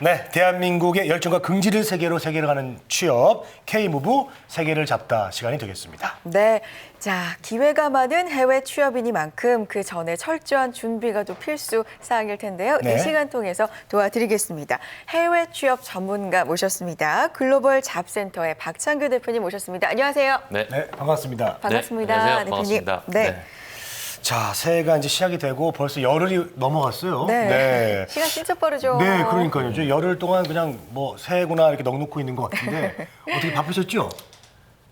네, 대한민국의 열정과 긍지를 세계로 세계를 가는 취업 K무브 세계를 잡다 시간이 되겠습니다. 네. 자, 기회가 많은 해외 취업이니만큼 그 전에 철저한 준비가 또 필수 사항일 텐데요. 네. 이 시간 통해서 도와드리겠습니다. 해외 취업 전문가 모셨습니다. 글로벌 잡센터의 박창규 대표님 모셨습니다. 안녕하세요. 네. 네, 반갑습니다. 반갑습니다. 안녕하세요. 대표님. 반갑습니다. 네. 네. 자, 새해가 이제 시작이 되고 벌써 열흘이 넘어갔어요. 네. 시간 진짜 빠르죠. 네, 그러니까요. 저 열흘 동안 그냥 뭐 새해구나 이렇게 넉넉고 있는 것 같은데 어떻게 바쁘셨죠?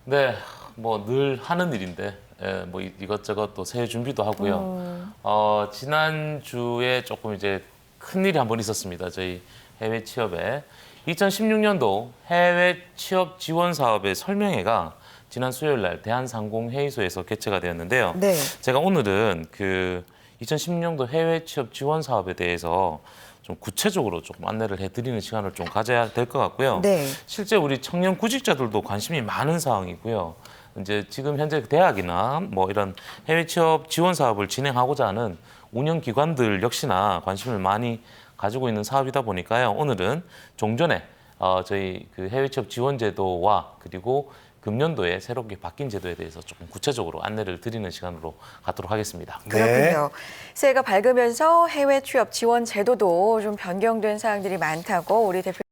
네, 뭐 늘 하는 일인데 예, 뭐 이- 이것저것 또 새해 준비도 하고요. 음. 어, 지난 주에 조금 이제 큰 일이 한 번 있었습니다. 저희 해외 취업에 2016년도 해외 취업 지원 사업의 설명회가 지난 수요일 날 대한상공 회의소에서 개최가 되었는데요. 네. 제가 오늘은 그 2016년도 해외 취업 지원 사업에 대해서 좀 구체적으로 조금 안내를 해드리는 시간을 좀 가져야 될 것 같고요. 네. 실제 우리 청년 구직자들도 관심이 많은 사항이고요. 이제 지금 현재 대학이나 뭐 이런 해외 취업 지원 사업을 진행하고자 하는 운영 기관들 역시나 관심을 많이 가지고 있는 사업이다 보니까요. 오늘은 종전에 어, 저희 그 해외 취업 지원 제도와 그리고 금년도에 새롭게 바뀐 제도에 대해서 조금 구체적으로 안내를 드리는 시간으로 갖도록 하겠습니다. 네. 그렇군요. 새해가 밝으면서 해외 취업 지원 제도도 좀 변경된 사항들이 많다고 우리 대표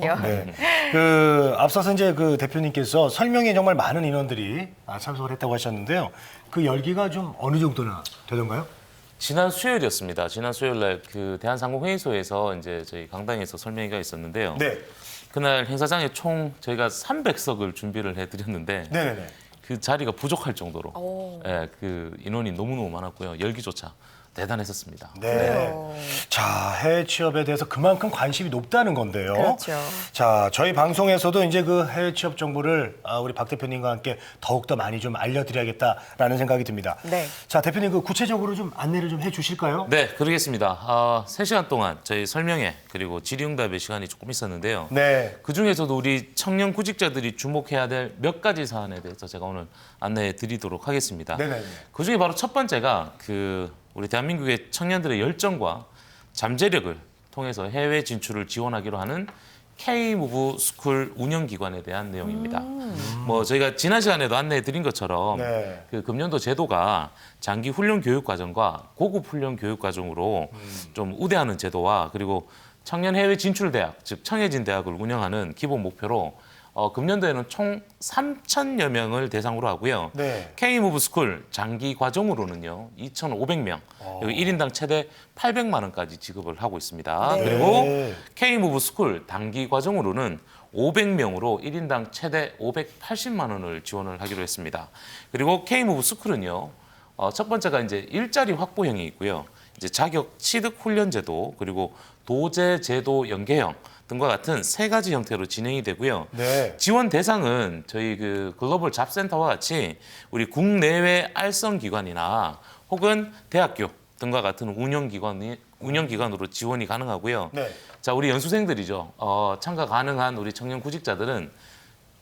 네. 그 앞서서 이제 그 대표님께서 설명에 정말 많은 인원들이 아, 참석을 했다고 하셨는데요. 그 열기가 좀 어느 정도나 되던가요? 지난 수요일이었습니다. 지난 수요일 날 그 대한상공회의소에서 이제 저희 강당에서 설명회가 있었는데요. 네. 그날 행사장에 총 저희가 300석을 준비를 해드렸는데 네, 네, 네. 그 자리가 부족할 정도로 오. 예, 그 인원이 너무너무 많았고요. 열기조차 대단했었습니다. 네. 그래요. 자, 해외 취업에 대해서 그만큼 관심이 높다는 건데요. 그렇죠. 자, 저희 방송에서도 이제 그 해외 취업 정보를 아, 우리 박 대표님과 함께 더욱더 많이 좀 알려드려야겠다라는 생각이 듭니다. 네. 자, 대표님 그 구체적으로 좀 안내를 좀 해주실까요? 네, 그러겠습니다. 아, 3시간 동안 저희 설명회 그리고 질의응답의 시간이 조금 있었는데요. 네. 그 중에서도 우리 청년 구직자들이 주목해야 될 몇 가지 사안에 대해서 제가 오늘 안내해 드리도록 하겠습니다. 네네네. 그 중에 바로 첫 번째가 그 우리 대한민국의 청년들의 열정과 잠재력을 통해서 해외 진출을 지원하기로 하는 K-무브 스쿨 운영 기관에 대한 내용입니다. 뭐 저희가 지난 시간에도 안내해 드린 것처럼 네. 그 금년도 제도가 장기 훈련 교육 과정과 고급 훈련 교육 과정으로 좀 우대하는 제도와 그리고 청년 해외 진출 대학 즉 청해진 대학을 운영하는 기본 목표로 어, 금년도에는 총 3천여 명을 대상으로 하고요. 네. K-무브 스쿨 장기 과정으로는요 2,500명 여기 1인당 최대 800만 원까지 지급을 하고 있습니다. 네. 그리고 K-무브 스쿨 단기 과정으로는 500명으로 1인당 최대 580만 원을 지원을 하기로 했습니다. 그리고 K-무브 스쿨은요 어, 첫 번째가 이제 일자리 확보형이 있고요. 이제 자격 취득 훈련 제도 그리고 도제 제도 연계형 등과 같은 세 가지 형태로 진행이 되고요. 네. 지원 대상은 저희 그 글로벌 잡센터와 같이 우리 국내외 알선 기관이나 혹은 대학교 등과 같은 운영 기관이 운영 기관으로 지원이 가능하고요. 네. 자, 우리 연수생들이죠. 어, 참가 가능한 우리 청년 구직자들은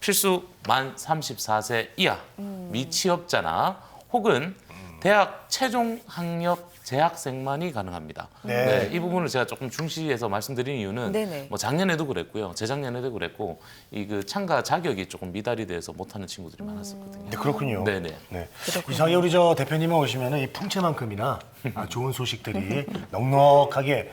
필수 만 34세 이하 미취업자나 혹은 대학 최종 학력 재학생만이 가능합니다. 네. 네, 이 부분을 제가 조금 중시해서 말씀드린 이유는 네네. 뭐 작년에도 그랬고요, 재작년에도 그랬고 이 그 참가 자격이 조금 미달이 돼서 못하는 친구들이 많았었거든요. 네, 그렇군요. 네네. 네. 그렇군요. 이상하게 우리 저 대표님이 오시면은 이 풍채만큼이나 아, 좋은 소식들이 넉넉하게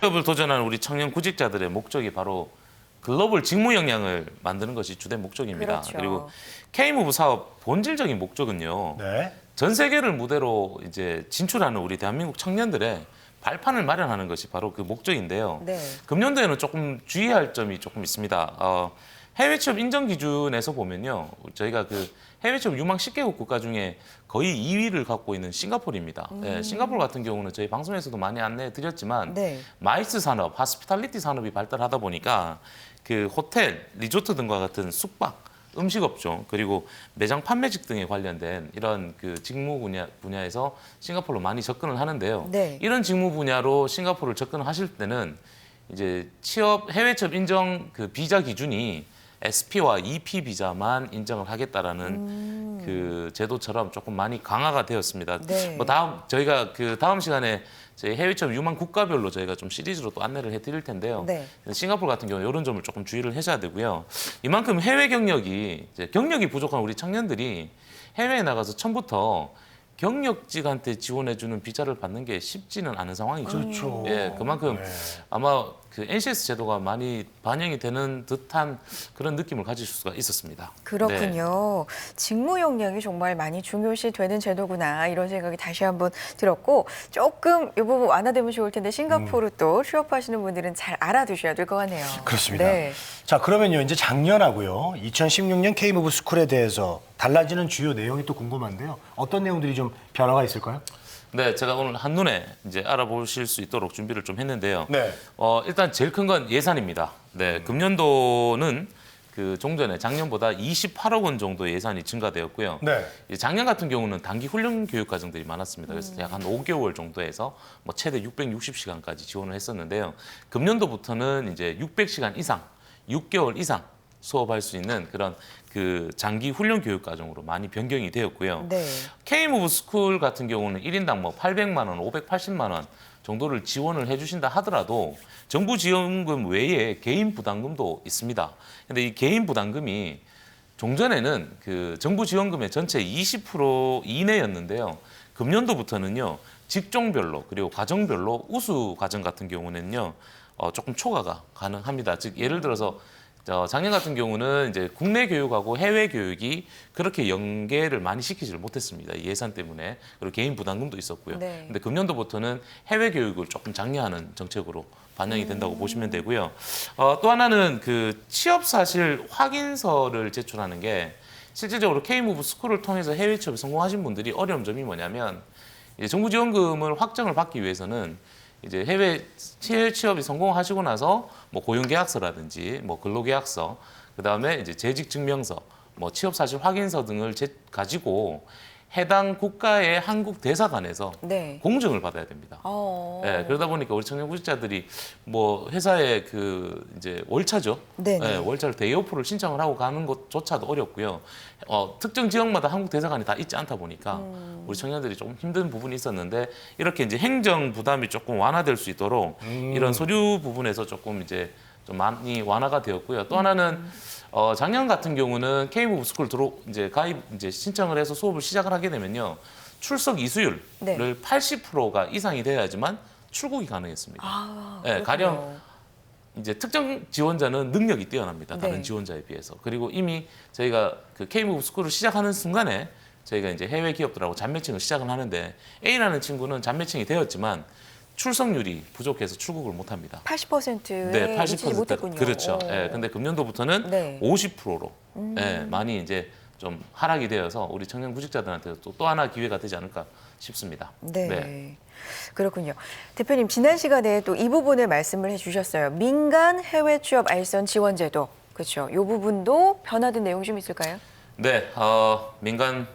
취업을 도전하는 우리 청년 구직자들의 목적이 바로 글로벌 직무 역량을 만드는 것이 주된 목적입니다. 그렇죠. 리고 K무브 사업 본질적인 목적은요. 네. 전 세계를 무대로 이제 진출하는 우리 대한민국 청년들의 발판을 마련하는 것이 바로 그 목적인데요. 네. 금년도에는 조금 주의할 점이 조금 있습니다. 어, 해외 취업 인정 기준에서 보면요. 저희가 그 해외 취업 유망 10개국 국가 중에 거의 2위를 갖고 있는 싱가포르입니다. 예, 싱가포르 같은 경우는 저희 방송에서도 많이 안내해 드렸지만 네. 마이스 산업, 하스피탈리티 산업이 발달하다 보니까 그 호텔, 리조트 등과 같은 숙박, 음식업종 그리고 매장 판매직 등에 관련된 이런 그 직무 분야 분야에서 싱가포르로 많이 접근을 하는데요. 네. 이런 직무 분야로 싱가포르를 접근하실 때는 이제 취업 해외 취업 인정 그 비자 기준이 SP와 EP 비자만 인정을 하겠다라는 그 제도처럼 조금 많이 강화가 되었습니다. 네. 뭐 다음 저희가 그 다음 시간에 저희 해외 취업 유망 국가별로 저희가 좀 시리즈로 또 안내를 해드릴 텐데요. 네. 싱가포르 같은 경우 는 이런 점을 조금 주의를 하셔야 되고요. 이만큼 해외 경력이 이제 경력이 부족한 우리 청년들이 해외에 나가서 처음부터 경력직한테 지원해주는 비자를 받는 게 쉽지는 않은 상황이죠. 그렇죠. 예, 그만큼 네. 아마 그 NCS 제도가 많이 반영이 되는 듯한 그런 느낌을 가질 수가 있었습니다. 네. 그렇군요. 직무 역량이 정말 많이 중요시 되는 제도구나 이런 생각이 다시 한번 들었고 조금 이 부분 완화되면 좋을 텐데 싱가포르 음. 또 취업하시는 분들은 잘 알아두셔야 될 것 같네요. 그렇습니다. 네. 자, 그러면요. 이제 작년하고요. 2016년 K무브 스쿨에 대해서 달라지는 주요 내용이 또 궁금한데요. 어떤 내용들이 좀 변화가 있을까요? 네, 제가 오늘 한눈에 이제 알아보실 수 있도록 준비를 좀 했는데요. 네. 어, 일단 제일 큰 건 예산입니다. 네, 금년도는 그 종전에 작년보다 28억 원 정도 예산이 증가되었고요. 네. 이제 작년 같은 경우는 단기 훈련 교육 과정들이 많았습니다. 그래서 약 한 5개월 정도에서 뭐 최대 660시간까지 지원을 했었는데요. 금년도부터는 이제 600시간 이상, 6개월 이상 수업할 수 있는 그런 그 장기 훈련 교육 과정으로 많이 변경이 되었고요. 네. K무브 스쿨 같은 경우는 1인당 뭐 800만 원, 580만 원 정도를 지원을 해 주신다 하더라도 정부 지원금 외에 개인 부담금도 있습니다. 근데 이 개인 부담금이 종전에는 그 정부 지원금의 전체 20% 이내였는데요. 금년도부터는요 직종별로 그리고 과정별로 우수 과정 같은 경우는요 어, 조금 초과가 가능합니다. 즉 예를 들어서 저 작년 같은 경우는 이제 국내 교육하고 해외 교육이 그렇게 연계를 많이 시키지를 못했습니다. 이 예산 때문에 그리고 개인 부담금도 있었고요. 네. 근데 금년도부터는 해외 교육을 조금 장려하는 정책으로 반영이 된다고 보시면 되고요. 어, 또 하나는 그 취업 사실 확인서를 제출하는 게 실질적으로 K무브 스쿨을 통해서 해외 취업에 성공하신 분들이 어려운 점이 뭐냐면 정부 지원금을 확정을 받기 위해서는 이제 해외 취업이 성공하시고 나서 뭐 고용 계약서라든지 뭐 근로 계약서 그다음에 이제 재직 증명서 뭐 취업 사실 확인서 등을 제, 가지고 해당 국가의 한국 대사관에서 네. 공증을 받아야 됩니다. 어. 예, 그러다 보니까 우리 청년 구직자들이 뭐 회사에 그 이제 월차죠. 네네. 예, 월차를 데이오프를 신청을 하고 가는 것조차도 어렵고요. 어, 특정 지역마다 한국 대사관이 다 있지 않다 보니까 음. 우리 청년들이 조금 힘든 부분이 있었는데 이렇게 이제 행정 부담이 조금 완화될 수 있도록 이런 서류 부분에서 조금 이제 좀 많이 완화가 되었고요. 또 하나는 어, 작년 같은 경우는 K무브 스쿨 들어 이제 가입 이제 신청을 해서 수업을 시작을 하게 되면요. 출석 이수율을 네. 80%가 이상이 돼야지만 출국이 가능했습니다. 아, 네. 가령 이제 특정 지원자는 능력이 뛰어납니다. 다른 네. 지원자에 비해서. 그리고 이미 저희가 그 K무브 스쿨을 시작하는 순간에 저희가 이제 해외 기업들하고 잔매칭을 시작을 하는데 A라는 친구는 잔매칭이 되었지만 출석률이 부족해서 출국을 못 합니다. 80%에 네, 미치지 80% 못했군요. 그렇죠. 어. 예, 근데 금년도부터는 네. 50%로 예, 많이 이제 좀 하락이 되어서 우리 청년 구직자들한테 또, 또 하나 기회가 되지 않을까 싶습니다. 네. 그렇군요. 대표님 지난 시간에 또 이 부분을 말씀을 해주셨어요. 민간 해외 취업 알선 지원 제도 그렇죠. 이 부분도 변화된 내용 좀 있을까요? 네, 어, 민간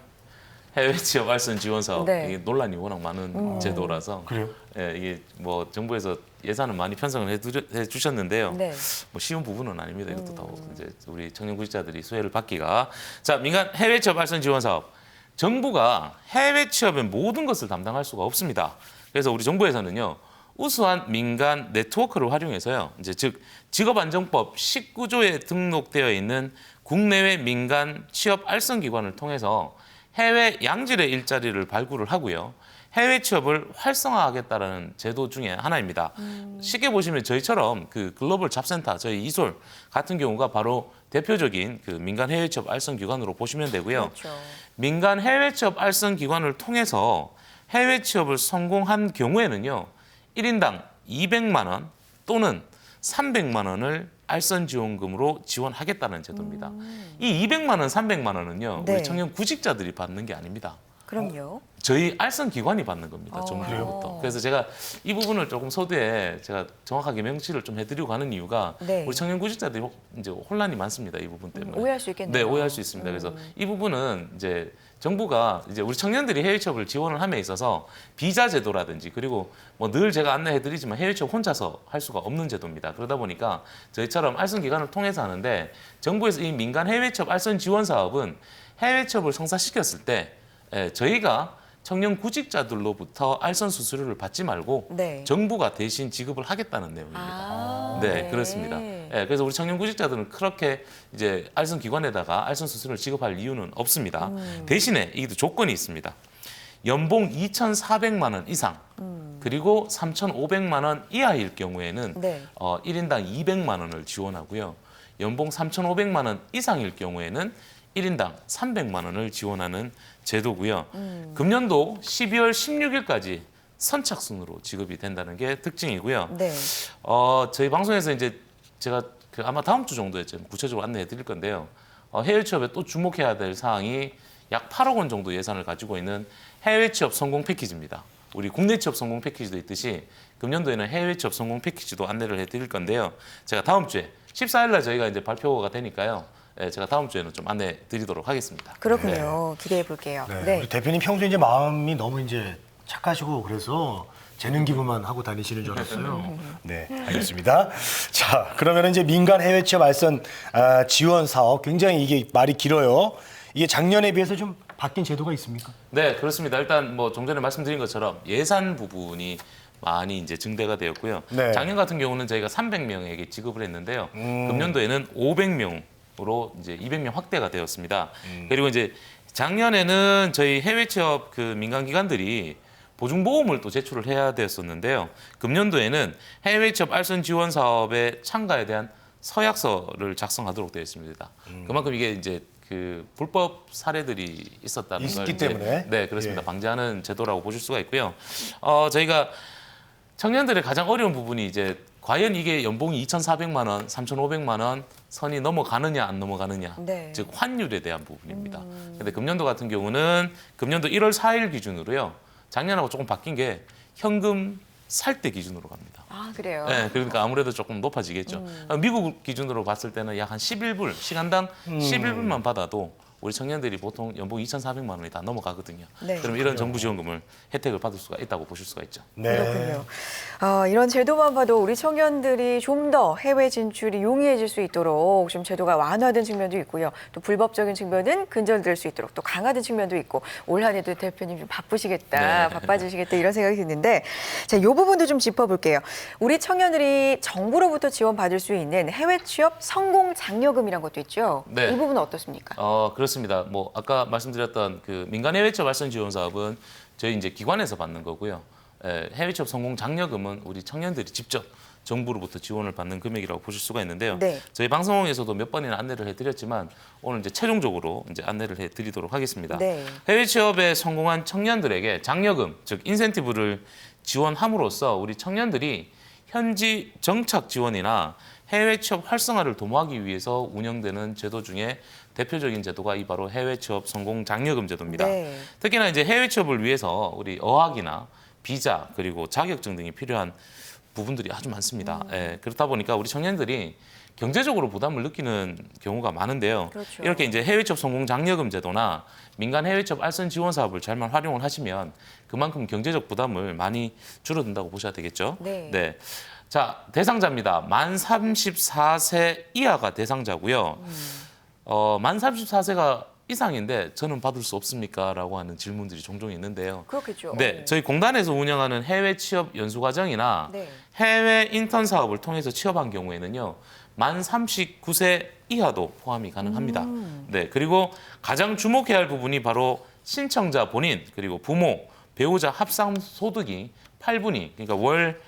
해외 취업 알선 지원 사업 네. 이게 논란이 워낙 많은 제도라서 그래요? 예, 이게 뭐 정부에서 예산을 많이 편성을 해두- 해주셨는데요. 네. 뭐 쉬운 부분은 아닙니다. 이것도 다 이제 우리 청년 구직자들이 수혜를 받기가 자 민간 해외 취업 알선 지원 사업 정부가 해외 취업의 모든 것을 담당할 수가 없습니다. 그래서 우리 정부에서는요 우수한 민간 네트워크를 활용해서요 이제 즉 직업안정법 19조에 등록되어 있는 국내외 민간 취업 알선 기관을 통해서 해외 양질의 일자리를 발굴을 하고요. 해외 취업을 활성화하겠다라는 제도 중에 하나입니다. 쉽게 보시면 저희처럼 그 글로벌 잡센터 저희 이솔 같은 경우가 바로 대표적인 그 민간 해외 취업 알선 기관으로 보시면 되고요. 그렇죠. 민간 해외 취업 알선 기관을 통해서 해외 취업을 성공한 경우에는요. 1인당 200만 원 또는 300만 원을 알선 지원금으로 지원하겠다는 제도입니다. 이 200만 원, 300만 원은요. 네. 우리 청년 구직자들이 받는 게 아닙니다. 그럼요. 저희 알선 기관이 받는 겁니다. 어. 정부로부터. 그래서 제가 이 부분을 조금 서두에 제가 정확하게 명시를 좀 해드리고 가는 이유가 네. 우리 청년 구직자들이 혹- 이제 혼란이 많습니다. 이 부분 때문에. 오해할 수 있겠네요. 음. 네, 오해할 수 있습니다. 그래서 이 부분은 이제 정부가 이제 우리 청년들이 해외 취업을 지원을 함에 있어서 비자 제도라든지 그리고 뭐 늘 제가 안내해 드리지만 해외 취업 혼자서 할 수가 없는 제도입니다. 그러다 보니까 저희처럼 알선 기관을 통해서 하는데 정부에서 이 민간 해외 취업 알선 지원 사업은 해외 취업을 성사시켰을 때 예, 저희가 청년 구직자들로부터 알선 수수료를 받지 말고 네. 정부가 대신 지급을 하겠다는 내용입니다. 아, 네, 그렇습니다. 예, 그래서 우리 청년 구직자들은 그렇게 이제 알선 기관에다가 알선 수수료를 지급할 이유는 없습니다. 음. 대신에 이게 조건이 있습니다. 연봉 2,400만 원 이상 그리고 3,500만 원 이하일 경우에는 음. 네. 어, 1인당 200만 원을 지원하고요. 연봉 3,500만 원 이상일 경우에는 1인당 300만 원을 지원하는 제도고요. 음. 금년도 12월 16일까지 선착순으로 지급이 된다는 게 특징이고요. 네. 어, 저희 방송에서 이제 제가 그 아마 다음 주 정도에 좀 구체적으로 안내해 드릴 건데요. 어, 해외 취업에 또 주목해야 될 사항이 약 8억 원 정도 예산을 가지고 있는 해외 취업 성공 패키지입니다. 우리 국내 취업 성공 패키지도 있듯이 금년도에는 해외 취업 성공 패키지도 안내를 해 드릴 건데요. 제가 다음 주에 14일 날 저희가 이제 발표가 되니까요. 예, 제가 다음 주에는 좀 안내 드리도록 하겠습니다. 그렇군요. 기대해 볼게요. 네. 네. 우리 대표님 평소에 이제 마음이 너무 이제 착하시고 그래서 재능 기부만 하고 다니시는 줄 알았어요. 네, 알겠습니다. 자, 그러면 이제 민간 해외 취업 알선 아, 지원 사업 굉장히 이게 말이 길어요. 이게 작년에 비해서 좀 바뀐 제도가 있습니까? 네, 그렇습니다. 일단 뭐좀 전에 말씀드린 것처럼 예산 부분이 많이 이제 증대가 되었고요. 네. 작년 같은 경우는 저희가 300명에게 지급을 했는데요. 음. 금년도에는 500명 으로 이제 200명 확대가 되었습니다. 음. 그리고 이제 작년에는 저희 해외 취업 그 민간 기관들이 보증보험을 또 제출을 해야 되었었는데요. 금년도에는 해외 취업 알선 지원 사업의 참가에 대한 서약서를 작성하도록 되어 있습니다. 음. 그만큼 이게 이제 그 불법 사례들이 있었다는 걸 있기 이제 때문에. 네 그렇습니다. 예. 방지하는 제도라고 보실 수가 있고요. 어, 저희가 청년들의 가장 어려운 부분이 이제 과연 이게 연봉이 2,400만 원, 3,500만 원 선이 넘어가느냐 안 넘어가느냐, 네. 즉 환율에 대한 부분입니다. 근데 금년도 같은 경우는 금년도 1월 4일 기준으로요. 작년하고 조금 바뀐 게 현금 살 때 기준으로 갑니다. 아, 그래요. 네, 그러니까 아무래도 조금 높아지겠죠. 음. 어, 미국 기준으로 봤을 때는 약 한 11불, 시간당 음. 11불만 받아도 우리 청년들이 보통 연봉 2,400만 원이 다 넘어가거든요. 네. 그럼 이런 정부 지원금을 혜택을 받을 수가 있다고 보실 수가 있죠. 네. 그렇군요. 어, 이런 제도만 봐도 우리 청년들이 좀 더 해외 진출이 용이해질 수 있도록 좀 제도가 완화된 측면도 있고요. 또 불법적인 측면은 근절될 수 있도록 또 강화된 측면도 있고 올 한해도 대표님 좀 바쁘시겠다, 네. 바빠지시겠다 이런 생각이 드는데 자, 이 부분도 좀 짚어볼게요. 우리 청년들이 정부로부터 지원받을 수 있는 해외 취업 성공 장려금이란 것도 있죠. 네. 이 부분은 어떻습니까? 어 그렇습니다. 뭐 아까 말씀드렸던 그 민간 해외 취업 발전 지원 사업은 저희 이제 기관에서 받는 거고요. 에, 해외 취업 성공 장려금은 우리 청년들이 직접 정부로부터 지원을 받는 금액이라고 보실 수가 있는데요. 네. 저희 방송에서도 몇 번이나 안내를 해드렸지만 오늘 이제 최종적으로 이제 안내를 해드리도록 하겠습니다. 네. 해외 취업에 성공한 청년들에게 장려금, 즉 인센티브를 지원함으로써 우리 청년들이 현지 정착 지원이나 해외 취업 활성화를 도모하기 위해서 운영되는 제도 중에 대표적인 제도가 이 바로 해외 취업 성공 장려금 제도입니다. 네. 특히나 이제 해외 취업을 위해서 우리 어학이나 비자 그리고 자격증 등이 필요한 부분들이 아주 많습니다. 음. 예, 그렇다 보니까 우리 청년들이 경제적으로 부담을 느끼는 경우가 많은데요. 그렇죠. 이렇게 이제 해외 취업 성공 장려금 제도나 민간 해외 취업 알선 지원 사업을 잘만 활용을 하시면 그만큼 경제적 부담을 많이 줄어든다고 보셔야 되겠죠. 네. 자, 대상자입니다. 만 34세 이하가 대상자고요. 어, 만 34세가 이상인데 저는 받을 수 없습니까? 라고 하는 질문들이 종종 있는데요. 그렇겠죠. 네, 저희 공단에서 운영하는 해외 취업 연수 과정이나 네. 해외 인턴 사업을 통해서 취업한 경우에는요. 만 39세 이하도 포함이 가능합니다. 음. 네, 그리고 가장 주목해야 할 부분이 바로 신청자 본인 그리고 부모, 배우자 합산 소득이 8분위 그러니까 월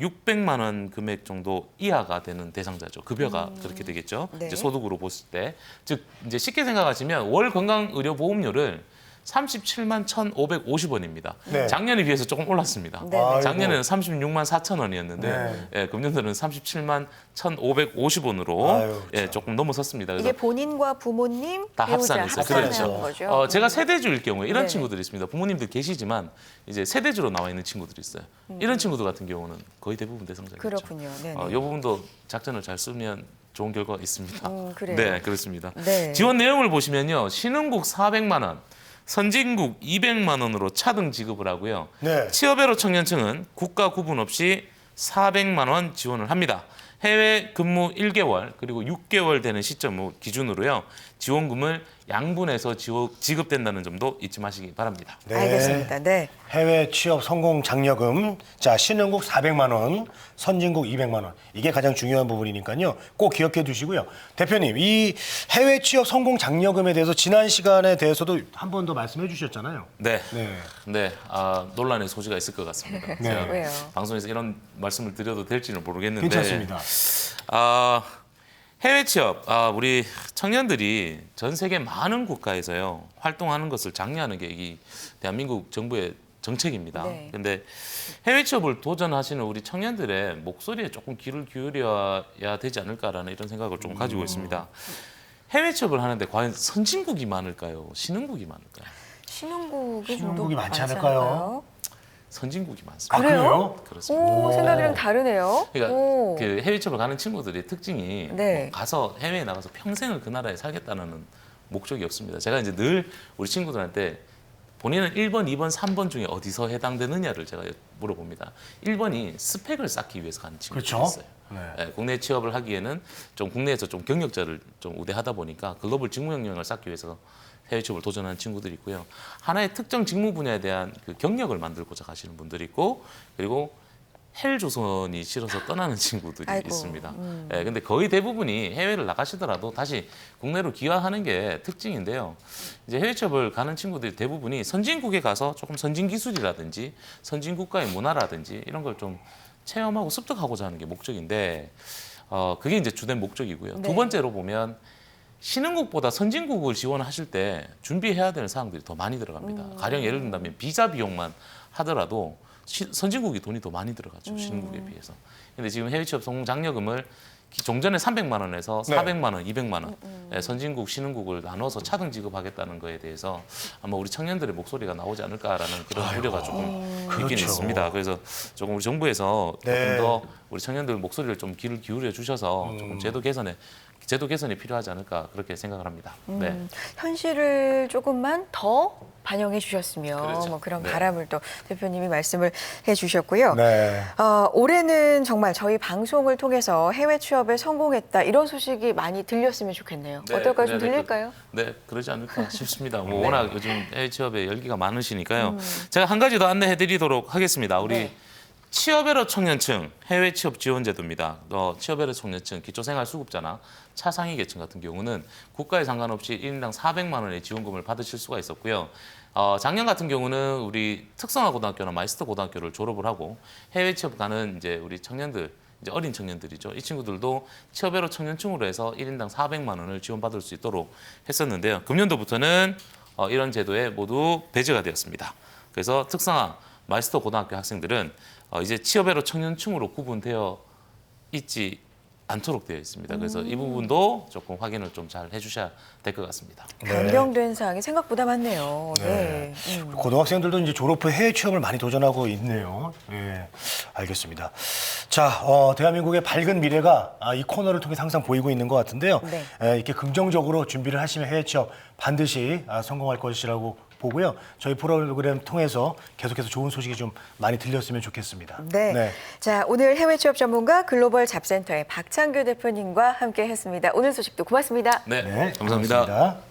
600만 원 금액 정도 이하가 되는 대상자죠. 급여가 그렇게 되겠죠. 네. 이제 소득으로 봤을 때, 즉 이제 쉽게 생각하시면 월 건강 의료 보험료를 37만 1,550원입니다. 네. 작년에 비해서 조금 올랐습니다. 네. 아이고. 작년에는 36만 4천 원이었는데 네. 예, 금년도는 37만 1,550원으로 아유, 예, 참. 조금 넘어섰습니다. 그래서 이게 본인과 부모님, 다 합산해서 그렇죠. 한 거죠. 어, 제가 세대주일 경우에 이런 네. 친구들이 있습니다. 부모님들 계시지만 이제 세대주로 나와 있는 친구들이 있어요. 이런 친구들 같은 경우는 거의 대부분 대상자겠죠. 음. 그렇군요. 네네. 어, 이 부분도 작전을 잘 쓰면 좋은 결과가 있습니다. 음, 그래요. 네, 그렇습니다. 네. 지원 내용을 보시면요. 신흥국 400만 원, 선진국 200만 원으로 차등 지급을 하고요. 네. 취업외로 청년층은 국가 구분 없이 400만 원 지원을 합니다. 해외 근무 1개월 그리고 6개월 되는 시점 기준으로요. 지원금을 양분해서 지워- 지급 된다는 점도 잊지 마시기 바랍니다. 네. 알겠습니다. 네. 해외 취업 성공 장려금, 자 신흥국 400만 원, 선진국 200만 원. 이게 가장 중요한 부분이니까요. 꼭 기억해 두시고요. 대표님, 이 해외 취업 성공 장려금에 대해서 지난 시간에 대해서도 한 번 더 말씀해 주셨잖아요. 네. 네. 네, 아, 논란의 소지가 있을 것 같습니다. 네. 제가 왜요? 방송에서 이런 말씀을 드려도 될지는 모르겠는데 괜찮습니다. 아, 해외 취업, 아, 우리 청년들이 전 세계 많은 국가에서요 활동하는 것을 장려하는 게 이 대한민국 정부의 정책입니다. 네. 근데 해외 취업을 도전하시는 우리 청년들의 목소리에 조금 귀를 기울여야 되지 않을까라는 이런 생각을 좀 가지고 있습니다. 해외 취업을 하는데 과연 선진국이 많을까요? 신흥국이 많을까요? 더 많지 많지 않을까요? 선진국이 많습니다. 아, 그래요? 그래요? 그렇습니다. 오, 생각이랑 다르네요. 그러니까 오. 그 해외 취업을 가는 친구들의 특징이 네. 뭐 가서 해외에 나가서 평생을 그 나라에 살겠다는 목적이 없습니다. 제가 이제 늘 우리 친구들한테 본인은 1번, 2번, 3번 중에 어디서 해당되느냐를 제가 물어봅니다. 1번이 스펙을 쌓기 위해서 가는 친구들이 그렇죠. 있어요. 네. 예, 국내 취업을 하기에는 좀 국내에서 좀 경력자를 좀 우대하다 보니까 글로벌 직무 역량을 쌓기 위해서 해외 취업을 도전하는 친구들이 있고요. 하나의 특정 직무 분야에 대한 그 경력을 만들고자 가시는 분들이 있고 그리고 헬 조선이 싫어서 떠나는 친구들이 아이고, 있습니다. 음. 예, 근데 거의 대부분이 해외를 나가시더라도 다시 국내로 귀화하는 게 특징인데요. 이제 해외 취업을 가는 친구들이 대부분이 선진국에 가서 조금 선진 기술이라든지 선진 국가의 문화라든지 이런 걸 좀 체험하고 습득하고자 하는 게 목적인데 어, 그게 이제 주된 목적이고요. 네. 두 번째로 보면 신흥국보다 선진국을 지원하실 때 준비해야 되는 사항들이 더 많이 들어갑니다. 음. 가령 예를 든다면 비자 비용만 하더라도 시- 선진국이 돈이 더 많이 들어가죠. 음. 신흥국에 비해서. 근데 지금 해외 취업 성공 장려금을 기- 종전에 300만 원에서 네. 400만 원, 200만 원 음, 예, 선진국, 신흥국을 나눠서 차등 지급하겠다는 거에 대해서 아마 우리 청년들의 목소리가 나오지 않을까라는 그런 우려가 조금 있긴 그렇죠. 있습니다. 그래서 조금 우리 정부에서 네. 조금 더 우리 청년들 목소리를 좀 귀를 기울여 주셔서 음. 조금 제도 개선에 제도 개선이 필요하지 않을까 그렇게 생각을 합니다. 네. 음, 현실을 조금만 더 반영해 주셨으면 그렇죠. 뭐 그런 네. 바람을 또 대표님이 말씀을 해 주셨고요. 네. 어, 올해는 정말 저희 방송을 통해서 해외 취업에 성공했다 이런 소식이 많이 들렸으면 좋겠네요. 네, 어떨까요? 좀 네, 네, 들릴까요? 네, 그러지 않을까 싶습니다. 네. 뭐 워낙 요즘 해외 취업에 열기가 많으시니까요. 제가 한 가지 더 안내해 드리도록 하겠습니다. 우리 음. 네. 취업외로 청년층 해외 취업 지원 제도입니다. 어, 취업외로 청년층 기초생활 수급자나 차상위 계층 같은 경우는 국가에 상관없이 1인당 400만 원의 지원금을 받으실 수가 있었고요. 어, 작년 같은 경우는 우리 특성화 고등학교나 마이스터 고등학교를 졸업을 하고 해외 취업 가는 이제 우리 청년들 이제 어린 청년들이죠. 이 친구들도 취업외로 청년층으로 해서 1인당 400만 원을 지원받을 수 있도록 했었는데요. 금년도부터는 어, 이런 제도에 모두 배제가 되었습니다. 그래서 특성화 마이스터 고등학교 학생들은 어, 이제 취업외로 청년층으로 구분되어 있지 않도록 되어 있습니다. 그래서 이 부분도 조금 확인을 좀 잘 해주셔야 될 것 같습니다. 네. 변경된 사항이 생각보다 많네요. 네. 네. 음. 고등학생들도 이제 졸업 후 해외 취업을 많이 도전하고 있네요. 예, 알겠습니다. 자, 어, 대한민국의 밝은 미래가 아, 이 코너를 통해 항상 보이고 있는 것 같은데요. 네. 에, 이렇게 긍정적으로 준비를 하시면 해외 취업 반드시 아, 성공할 것이라고 보고요. 저희 프로그램 통해서 계속해서 좋은 소식이 좀 많이 들렸으면 좋겠습니다. 네. 자, 오늘 해외 취업 전문가 글로벌 잡센터의 박창규 대표님과 함께 했습니다. 오늘 소식도 고맙습니다. 네, 네, 감사합니다. 고맙습니다.